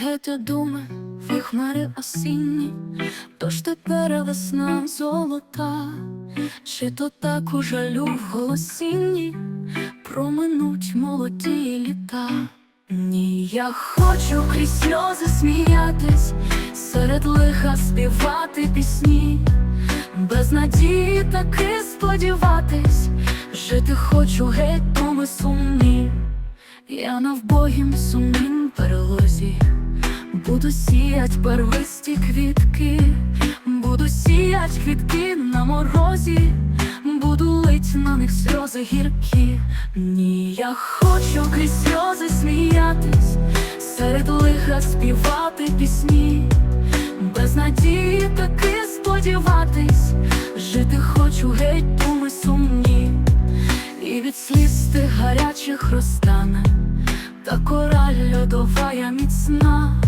летять думи в хмари осінні, тож тепер весна золота, чи то так у жалю в голосінні? Проминуть молоді літа. Ні, я хочу крізь сльози сміятись, серед лиха співати пісні, без надії таки сподіватись, жити хочу геть думи сумні. Я на вбогім сумнім перелозі, буду сіять первисті квітки, буду сіять квітки на морозі, буду лить на них сльози гіркі. Ні, я хочу крізь сльози сміятись, серед лиха співати пісні, без надії таки сподіватись, жити хочу геть думи сумні. І від сліз тих гарячих розтане, та кора льодова я міцна.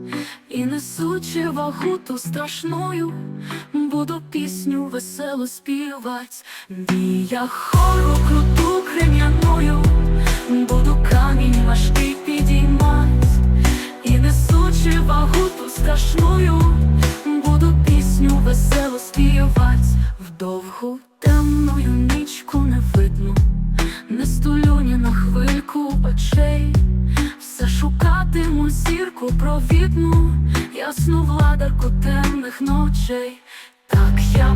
несучи вагу ту страшною, буду пісню весело співать. Бія хору круту крем'яною, буду камінь важкий підіймать, і несучи вагу ту страшною, зірку провідну, ясну владарку темних ночей. Так я